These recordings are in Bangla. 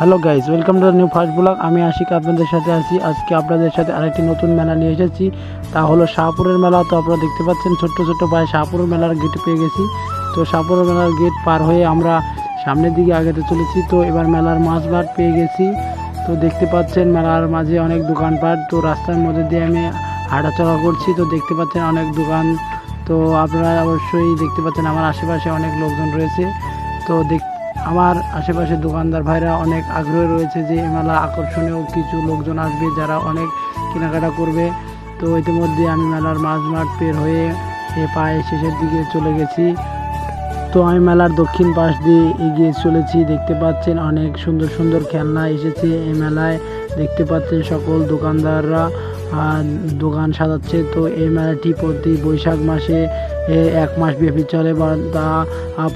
Hello guys welcome to the new first vlog. আমি আশিক, আপনাদের সাথে আছি। আজকে আপনাদের সাথে আরেকটি নতুন মেলা নিয়ে এসেছি। তা হলো শাহপুরের মেলা। তো আপনারা দেখতে পাচ্ছেন ছোট্ট ছোট্ট পায়ে শাহপুরের মেলার গেট পেয়ে গেছি। তো শাহপুরের মেলার গেট পার হয়ে আমরা সামনের দিকে আগাতে চলেছি। তো এবার মেলার মাঝবাট পেয়ে গেছি। তো দেখতে পাচ্ছেন মেলার মাঝে অনেক দোকানপাট। তো রাস্তার মধ্যে দিয়ে আমি হাঁটাচলা করছি। তো দেখতে পাচ্ছেন অনেক দোকান। তো আপনারা অবশ্যই দেখতে পাচ্ছেন আমার আশেপাশে অনেক লোকজন রয়েছে। তো দেখ আমার আশেপাশে দোকানদার ভাইরা অনেক আগ্রহ রয়েছে যে এই মেলা আকর্ষণীয় কিছু লোকজন আসবে যারা অনেক কেনাকাটা করবে। তো ইতিমধ্যে আমি মেলার মাঝ মাঠ পের হয়ে এ পায়ে শেষের দিকে চলে গেছি। তো আমি মেলার দক্ষিণ পাশ দিয়ে এগিয়ে চলেছি। দেখতে পাচ্ছেন অনেক সুন্দর সুন্দর খেলনা এসেছে এই মেলায়। দেখতে পাচ্ছেন সকল দোকানদাররা দোকান সাজাচ্ছে, তো এই মেলাটি প্রতি বৈশাখ মাসে এক মাস ব্যাপী চলে বা তা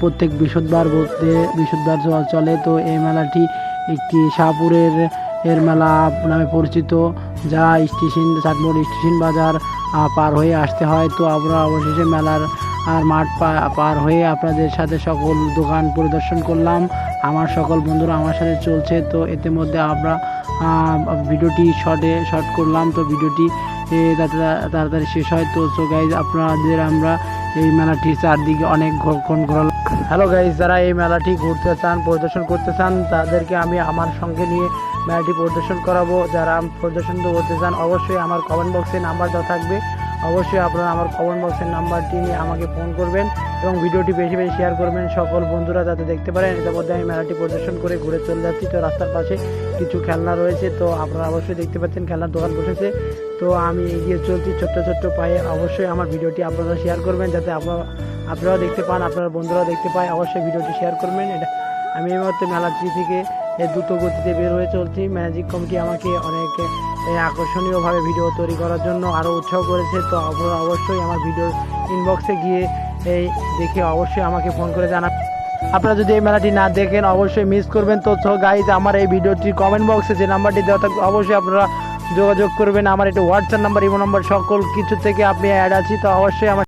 প্রত্যেক বৃহস্পতিবার বলতে বৃহস্পতিবার চলে তো এই মেলাটি একটি শাহপুরের এর মেলা নামে পরিচিত, যা স্টেশন চাটমোড় স্টেশন বাজার পার হয়ে আসতে হয়। তো আমরা অবশেষে মেলার আর মাঠ পার হয়ে আপনাদের সাথে সকল দোকান পরিদর্শন করলাম। আমার সকল বন্ধুরা আমার সাথে চলছে, তো এতে মধ্যে আমরা ভিডিওটি শর্টে শর্ট করলাম। তো ভিডিওটি তাড়াতাড়ি শেষ হয়। তো সো গাইজ আপনাদের আমরা এই মেলাটি চারদিকে অনেক ঘন ঘোরাল হ্যালো গাইজ যারা এই মেলাটি ঘুরতে চান, পরিদর্শন করতে চান, তাদেরকে আমি আমার সঙ্গে নিয়ে মেলাটি পরিদর্শন করাবো। যারা পরিদর্শন করতে চান, অবশ্যই আমার কমেন্ট বক্সে নাম্বার দেওয়া থাকবে। অবশ্যই আপনারা আমার কমেন্ট বক্সের নাম্বারটি নিয়ে আমাকে ফোন করবেন এবং ভিডিওটি বেশি বেশি শেয়ার করবেন। সকল বন্ধুরা যাতে দেখতে পারেন এটার মধ্যে আমি মেলাটি পরিদর্শন করে ঘুরে চলে যাচ্ছি। তো রাস্তার পাশে কিছু খেলনা রয়েছে, তো আপনারা অবশ্যই দেখতে পাচ্ছেন খেলনার দোকান বসেছে। তো আমি এগিয়ে চলছি ছোট্ট ছোট্ট পায়ে। অবশ্যই আমার ভিডিওটি আপনারা শেয়ার করবেন, যাতে আপনারা, আপনারাও দেখতে পান, আপনার বন্ধুরাও দেখতে পায়। অবশ্যই ভিডিওটি শেয়ার করবেন। এটা আমি এই মুহূর্তে মেলাটি থেকে দ্রুত গতিতে বের হয়ে চলছি। ম্যাজিক কমিটি আমাকে অনেক আকর্ষণীয়ভাবে ভিডিও তৈরি করার জন্য আরও উৎসাহ করেছে। তো অবশ্যই আমার ভিডিও ইনবক্সে গিয়ে এই দেখে অবশ্যই আমাকে ফোন করে জানান আপনারা যদি এই মেলাটি না দেখেন, অবশ্যই মিস করবেন। তো গাইজ আমার এই ভিডিওটি কমেন্ট বক্সে যে নাম্বারটি দেওয়া থাকবে, অবশ্যই আপনারা যোগাযোগ করবেন। আমার এটা হোয়াটসঅ্যাপ নাম্বার ইমো নাম্বার সকল কিছু থেকে আপনি অ্যাড আছি। তো, অবশ্যই আমার